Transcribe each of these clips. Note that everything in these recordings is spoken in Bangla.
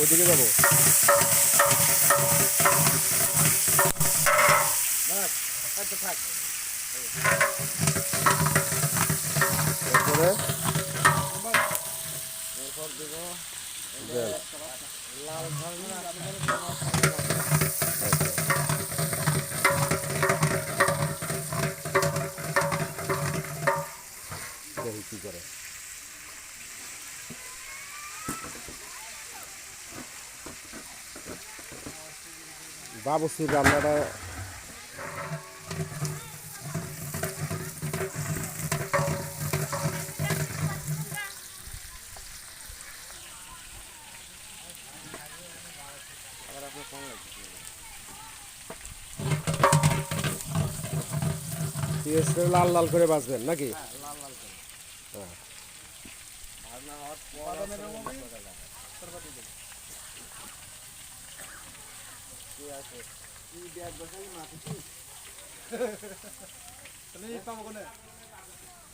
ওইদিকে যাব। বাস এরপরে? এরপর দেব লাল ধরনের আপনাদের আচ্ছা। কি করে। বাবুসির রান্নাটা লাল লাল করে বাঁচবেন নাকি? হ্যাঁ লাল লাল করে হ্যাঁ। ভাজনা হওয়ার পর আসলে মশলাটা কি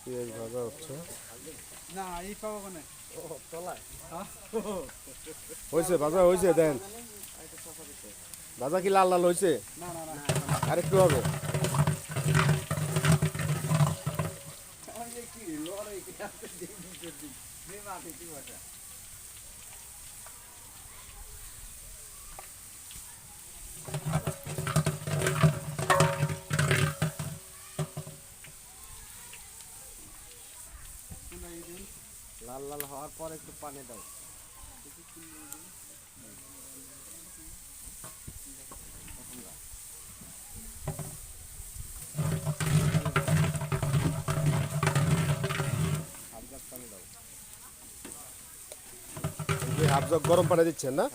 পেঁয়াজ ভাজা হচ্ছে না এই পাবো কোনে ও হয়েছে ভাজা হয়েছে দেন ভাজা কি লাল লাল হয়েছে না না না হবে কি লড়াই কি আছে দেখি যদি নে মাটি কি বসা কোনটা এই দিন লাল লাল হওয়ার পর একটু পানি দাও। হাফ জগ গরম পানি দিচ্ছেন না?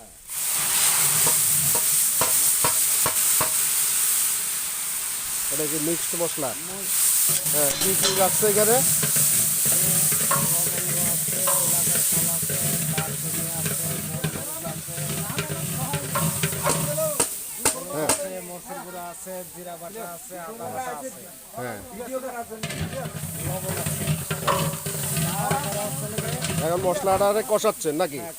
এটা কি মিক্সড মশলা? হ্যাঁ কি কি লাগছে এখানে আছে জিরা বাটা আছে আদা বাটা আছে হ্যাঁ এখন মশলাটা কষাচ্ছেন নাকি? হ্যাঁ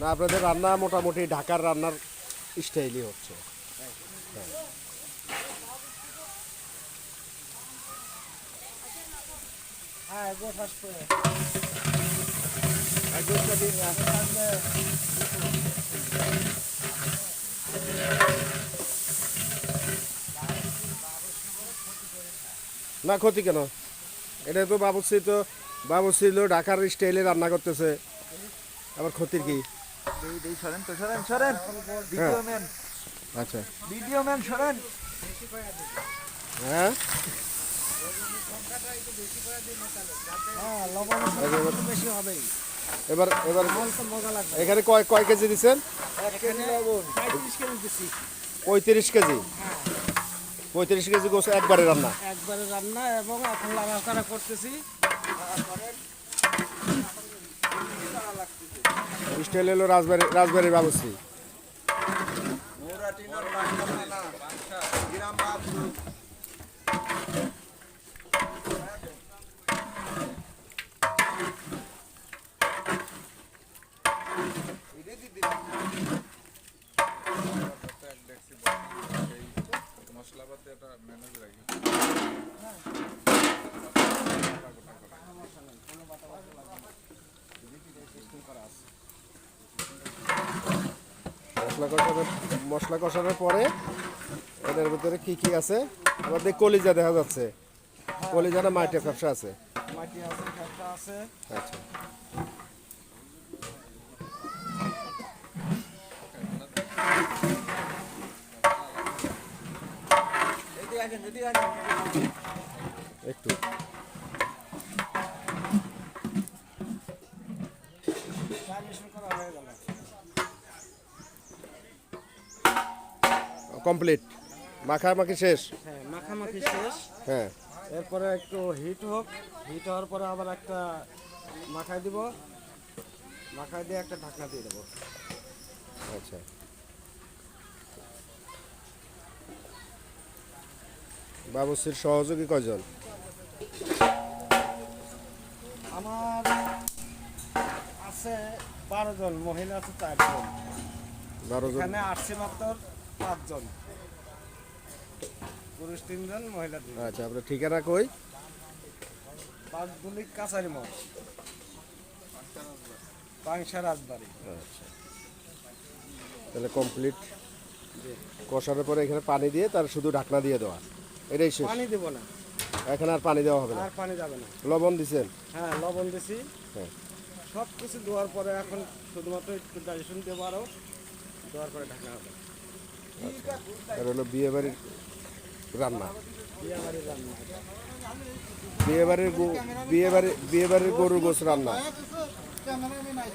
না আপনাদের রান্না মোটামুটি ঢাকার রান্নার স্টাইলই হচ্ছে। হ্যাঁ না ক্ষতি কেন? এটা তো বাবুসি তো বাবুসি হলো ঢাকার স্টাইলে রান্না করতেছে। আবার ক্ষতির কি? দেই দেই সরেন তো সরেন সরেন। ম্যান আচ্ছা। ভিডিও ম্যান সরেন। হ্যাঁ? হ্যাঁ লবণ এবার এবার এবার মাল মজা লাগবে। এখানে কয় কয় কেজি দিচ্ছেন? পঁয়ত্রিশ কেজি পঁয়ত্রিশ কেজি? গোছ একবারে রান্না? একবারে রান্না এবং এখন করতেছি। স্টাইল হলো রাজবাড়ি রাজবাড়ির বাবুসি মশলাপাতি একটা ম্যানেজ রাখি মশলা কষানোর মশলা কষানোর পরে এদের ভিতরে কি কি আছে? আমাদের কলিজা দেখা যাচ্ছে। কলিজা না মাটির ব্যবসা আছে। মাটি আছে খেপটা আছে। আচ্ছা। একটু। কমপ্লিট। মাখামাখি শেষ। হ্যাঁ মাখামাখি শেষ। হ্যাঁ। এরপরে একটু হিট হোক। হিট হওয়ার পরে আবার একটা মাখায় দিব। মাখায় দিয়ে একটা ঢাকনা দিয়ে দেবো। আচ্ছা। বাবুসির সহযোগী কয়জন আমার আছে বারো জন মহিলা আছে চারজন। বারো জন। এখানে আসছে মাত্র পাঁচজন। পুরুষ তিনজন মহিলা দুজন আচ্ছা আপনার ঠিকানা কই? পাঁচগুলি কাছারি মঠ পাংশা রাজবাড়ি। তাহলে কমপ্লিট কষানোর পরে এখানে পানি দিয়ে তার শুধু ঢাকনা দিয়ে দেওয়া। এটাই শেষ। পানি দেবো না। এখানে আর পানি দেওয়া হবে না। আর পানি যাবে না। লবণ দিছেন? হ্যাঁ লবণ দিছি। হ্যাঁ। সব কিছু দেওয়ার পরে এখন শুধুমাত্র একটু ডাইজেশন দেবো আরও দেওয়ার পরে ঢাকা হবে। আর হলো বিয়ে বাড়ির রান্না। বিয়ে বাড়ির রান্না। বিয়ে বাড়ির বিয়ে বাড়ি বিয়ে বাড়ির গরুর গোস রান্না। ক্যামেরা আমি নাই